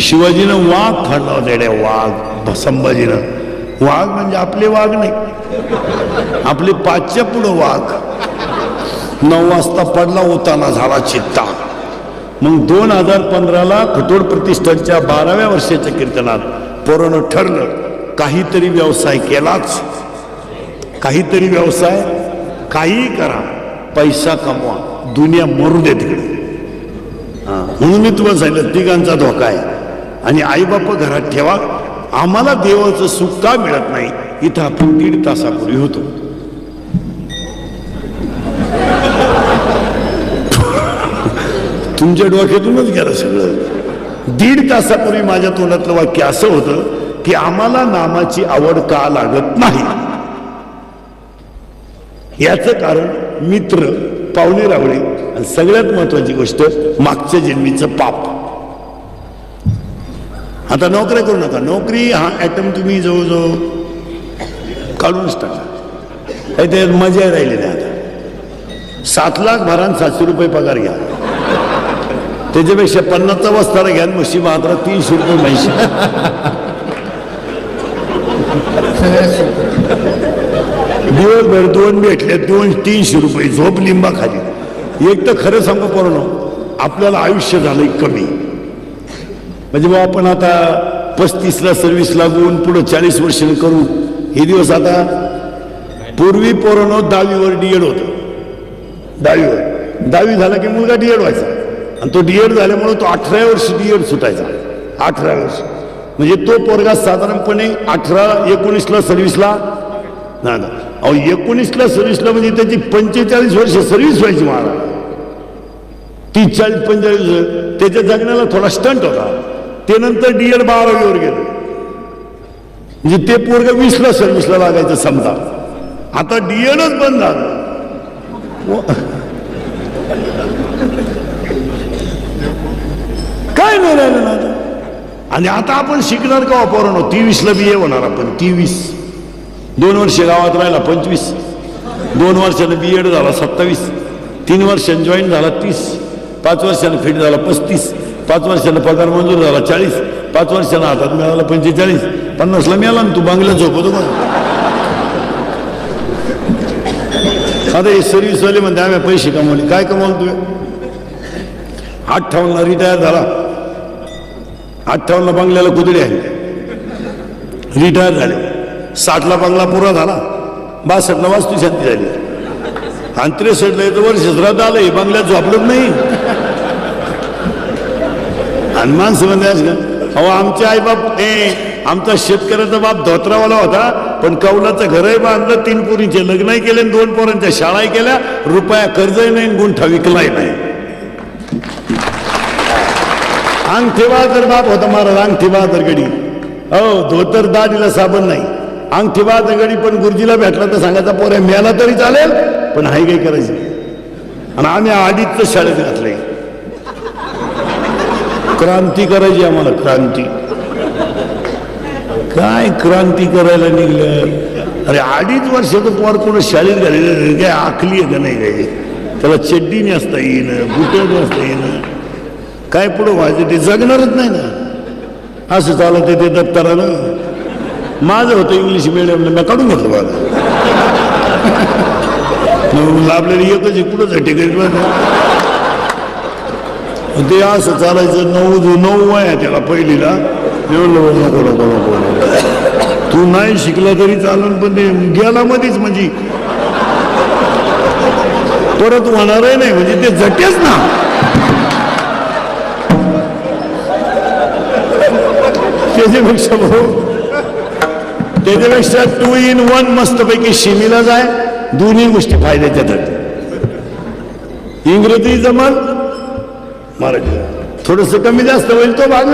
शिवाजीनं वाघ खाल्ला होता येड्या वाघ संभाजीनं वाघ म्हणजे आपले वाघ नाही. आपले पाचच्या पुढं वाघ. नऊ वाजता पडला होताना झाला चित्ता. मग दोन हजार पंधराला खटोड प्रतिष्ठानच्या बाराव्या वर्षाच्या कीर्तनात पोरानं ठरलं काहीतरी व्यवसाय केलाच. काहीतरी व्यवसाय काहीही करा पैसा कमवा दुनिया मरू दे तिकडे. हा, म्हणून मी तुला सांगितलं तिघांचा धोका आहे. आणि आईबाप घरात ठेवा. आम्हाला देवाचं सुख का मिळत नाही? इथं आपण दीड तासापूर्वी होतो. तुमच्या डोक्यातूनच गेलं सगळं. दीड तासापूर्वी माझ्या तोंडातलं वाक्य असं होतं की आम्हाला नामाची आवड का लागत नाही? याचं कारण मित्र पाहुणे रावळे आणि सगळ्यात महत्वाची गोष्ट मागच्या जन्मीचं पाप. आता नोकऱ्या करू नका. नोकरी हा ॲटम तुम्ही जवळजवळ काढूनच टाका. काही त्याच्यात मजा राहिली नाही आता. सात लाख भरान सातशे रुपये पगार घ्या. त्याच्यापेक्षा पन्नासचा वस्तारा घ्या मशी म्हशी मात्र तीनशे रुपये म्हशी. दिवसभर दोन भेटले दोन तीनशे रुपये झोप लिंबा खाली एक तर खरं सांगू पोरांनो आपल्याला आयुष्य झालंय कमी. म्हणजे बाबा आपण आता पस्तीसला सर्व्हिस लागून पुढं चाळीस वर्ष करू हे दिवस आता पूर्वी पोरण दहावीवर डीएड होतं. दहावीवर. दहावी झाला की मुलगा डीएड व्हायचा. आणि तो डीएड झाल्यामुळे तो अठरा वर्ष डीएड सुटायचा. अठरा वर्ष. म्हणजे तो पोरगा साधारणपणे अठरा एकोणीसला सर्व्हिसला नाही ना अहो एकोणीसला सर्व्हिसला म्हणजे त्याची पंचेचाळीस वर्ष सर्व्हिस व्हायची मला. तीस चाळीस पंचेचाळीस. त्याच्या जगण्याला थोडा स्टंट होता. ते नंतर डीएड बारावीवर गेलं. म्हणजे ते पोरग वीसला सर्व्हिसला लागायचं समजा. आता डी एडच बंद झालं. काय नाही राहिलं ना आणि आता आपण शिकणार का वापरणार तीवीसला बी ए होणार आपण तेवीस. दोन वर्ष गावात राहिला पंचवीस. दोन वर्षानं बी एड झाला सत्तावीस. तीन वर्षानं जॉईन झाला तीस. पाच वर्षानं फिट झाला पस्तीस. पाच वर्षाला पगार मंजूर झाला चाळीस. पाच वर्षाला हातात मिळाला पंचेचाळीस. पन्नासला मिळाला ना तू बांगल्यात झोपतो का आता हे सर्व्हिसवाले म्हणते आम्ही पैसे कमवले. काय कमावलं तुम्ही? अठ्ठावन्नला रिटायर झाला. अठ्ठावन्नला बंगल्याला कुदडी आहे रिटायर झाले. साठला बंगला पुरा झाला. बासष्टला वास्तुशांती झाली. आणि त्रेसष्टला येतं वर्ष श्राद्ध आलं हे बंगल्यात झोपलंच नाही. आणि माणसं म्हणते का अहो आमचे आईबाप ए आमचा शेतकऱ्याचा बाप धोत्रावाला होता पण कौलाचं घरही बांधलं तीन पोरींचे लग्नही केले आणि दोन पोरांच्या शाळाही केल्या रुपया कर्जही नाही आणि गुंठा विकलाही नाही. अंगठी तर बाप होता महाराज अंगठी बहादर गडी. हो धोतर दादीला साबण नाही. अंगठी बहादर गडी पण गुरुजीला भेटला तर सांगायचा पोरे मेला तरी चालेल पण हाय काही करायचं? आणि आम्ही अडीच शाळेत घातले क्रांती करायची आम्हाला क्रांती. काय क्रांती करायला निघलं? अरे अडीच वर्षाचं पोर कोण शाळेत घालेलं काय आखली आहे का नाही काय? त्याला चड्डी नेसता येईन बुटं नेसता येईन. काय पुढं व्हायचं ते जगणारच नाही ना. असं चालत ते दप्तरानं. माझं होतं इंग्लिश मिडियमला मी काढून घेतलं माझं मग आपल्याला एकच आहे, कुठंच आहे? ते असं चालायचं नऊ नऊ वया आहे त्याला पहिलीला. एवढं नको नको नको नको. तू नाही शिकला तरी चालन पण ते गेला मध्येच म्हणजे. परत होणारही नाही म्हणजे ते झटेच ना. त्याच्यापेक्षा भाऊ त्याच्यापेक्षा टू इन वन मस्तपैकी शिमीला जाय दोन्ही गोष्टी फायद्याच्या ठरतात इंग्रजी जमल महाराज. थोडस कमी जास्त होईल तो भाग